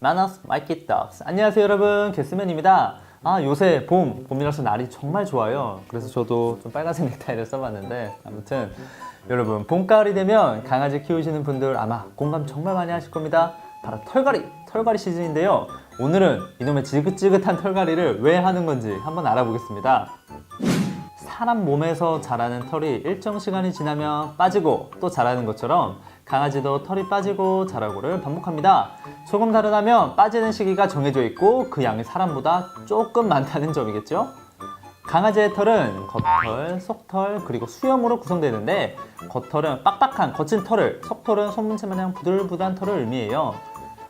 마너스 마이키 덕스. 안녕하세요 여러분. 개스맨입니다. 아 요새 봄 봄이라서 날이 정말 좋아요. 그래서 저도 좀 빨간색 넥타이를 써봤는데 아무튼 여러분 봄가을이 되면 강아지 키우시는 분들 아마 공감 정말 많이 하실 겁니다. 바로 털갈이 털갈이 시즌인데요. 오늘은 이놈의 지긋지긋한 털갈이를 왜 하는 건지 한번 알아보겠습니다. 사람 몸에서 자라는 털이 일정 시간이 지나면 빠지고 또 자라는 것처럼 강아지도 털이 빠지고 자라고를 반복합니다. 조금 다르다면 빠지는 시기가 정해져 있고 그 양이 사람보다 조금 많다는 점이겠죠? 강아지의 털은 겉털, 속털, 그리고 수염으로 구성되는데 겉털은 빡빡한 거친 털을, 속털은 손문체 마냥 부들부들한 털을 의미해요.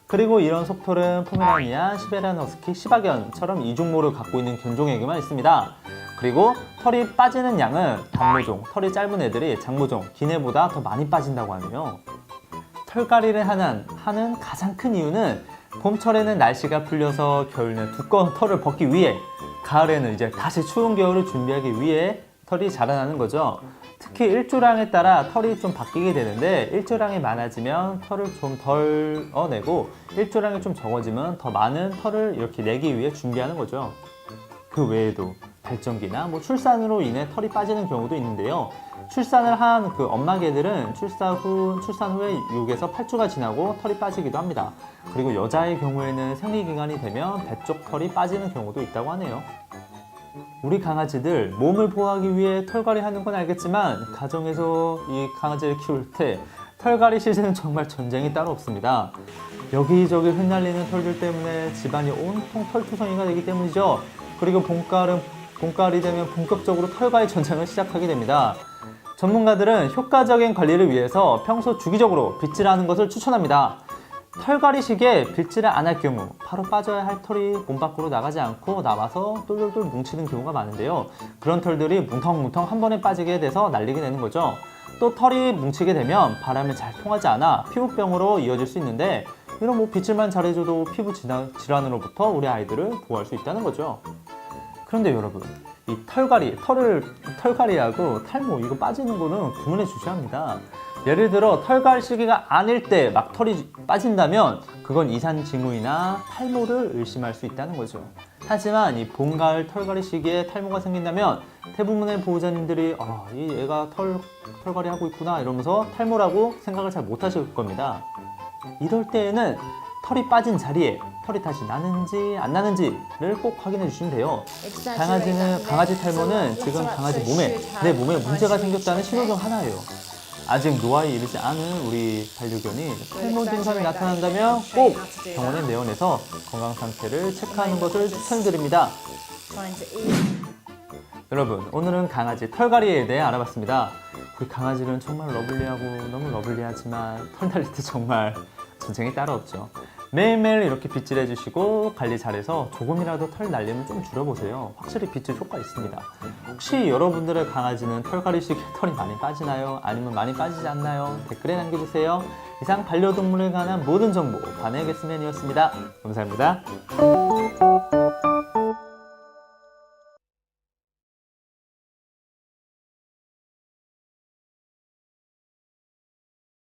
그리고 이런 속털은 포메라니아, 시베리안 허스키, 시바견처럼 이중모를 갖고 있는 견종에게만 있습니다. 그리고 털이 빠지는 양은 단모종, 털이 짧은 애들이 장모종, 긴 애보다 더 많이 빠진다고 하네요. 털갈이를 하는, 하는 가장 큰 이유는 봄철에는 날씨가 풀려서 겨울에는 두꺼운 털을 벗기 위해 가을에는 이제 다시 추운 겨울을 준비하기 위해 털이 자라나는 거죠. 특히 일조량에 따라 털이 좀 바뀌게 되는데 일조량이 많아지면 털을 좀 덜 어내고 일조량이 좀 적어지면 더 많은 털을 이렇게 내기 위해 준비하는 거죠. 그 외에도 발정기나 뭐 출산으로 인해 털이 빠지는 경우도 있는데요. 출산을 한 그 엄마 개들은 출산 후 출산 후에 6에서 8주가 지나고 털이 빠지기도 합니다. 그리고 여자의 경우에는 생리 기간이 되면 배 쪽 털이 빠지는 경우도 있다고 하네요. 우리 강아지들 몸을 보호하기 위해 털갈이 하는 건 알겠지만 가정에서 이 강아지를 키울 때 털갈이 시즌은 정말 전쟁이 따로 없습니다. 여기저기 흩날리는 털들 때문에 집안이 온통 털투성이가 되기 때문이죠. 그리고 봄가을은 봄가을이 되면 본격적으로 털과의 전쟁을 시작하게 됩니다. 전문가들은 효과적인 관리를 위해서 평소 주기적으로 빗질하는 것을 추천합니다. 털갈이 시기에 빗질을 안 할 경우 바로 빠져야 할 털이 몸 밖으로 나가지 않고 남아서 똘똘똘 뭉치는 경우가 많은데요. 그런 털들이 뭉텅뭉텅 한 번에 빠지게 돼서 날리게 되는 거죠. 또 털이 뭉치게 되면 바람이 잘 통하지 않아 피부병으로 이어질 수 있는데 이런 뭐 빗질만 잘해줘도 피부 질환- 질환으로부터 우리 아이들을 보호할 수 있다는 거죠. 그런데 여러분 이 털갈이 털을 털갈이하고 탈모 이거 빠지는 거는 구분해 주셔야 합니다. 예를 들어 털갈 시기가 아닐 때 막 털이 빠진다면 그건 이산 징후이나 탈모를 의심할 수 있다는 거죠. 하지만 이 봄, 가을 털갈이 시기에 탈모가 생긴다면 대부분의 보호자님들이 아, 이 애가 털 털갈이 하고 있구나 이러면서 탈모라고 생각을 잘 못 하실 겁니다. 이럴 때에는 털이 빠진 자리에 털이 다시 나는지 안 나는지를 꼭 확인해 주시면 돼요. 강아지는 강아지 탈모는 지금 강아지 몸에 내 몸에 문제가 생겼다는 신호 중 하나예요. 아직 노화에 이르지 않은 우리 반려견이 탈모 증상이 나타난다면 꼭 병원에 내원해서 건강 상태를 체크하는 것을 추천드립니다. 여러분 오늘은 강아지 털갈이에 대해 알아봤습니다. 우리 강아지는 정말 러블리하고 너무 러블리하지만 털 날릴 때 정말 전쟁이 따로 없죠. 매일매일 이렇게 빗질해 주시고 관리 잘해서 조금이라도 털 날림을 좀 줄여보세요. 확실히 빗질 효과 있습니다. 혹시 여러분들의 강아지는 털갈이 시기에 털이 많이 빠지나요? 아니면 많이 빠지지 않나요? 댓글에 남겨주세요. 이상 반려동물에 관한 모든 정보 반의 개스맨이었습니다. 감사합니다.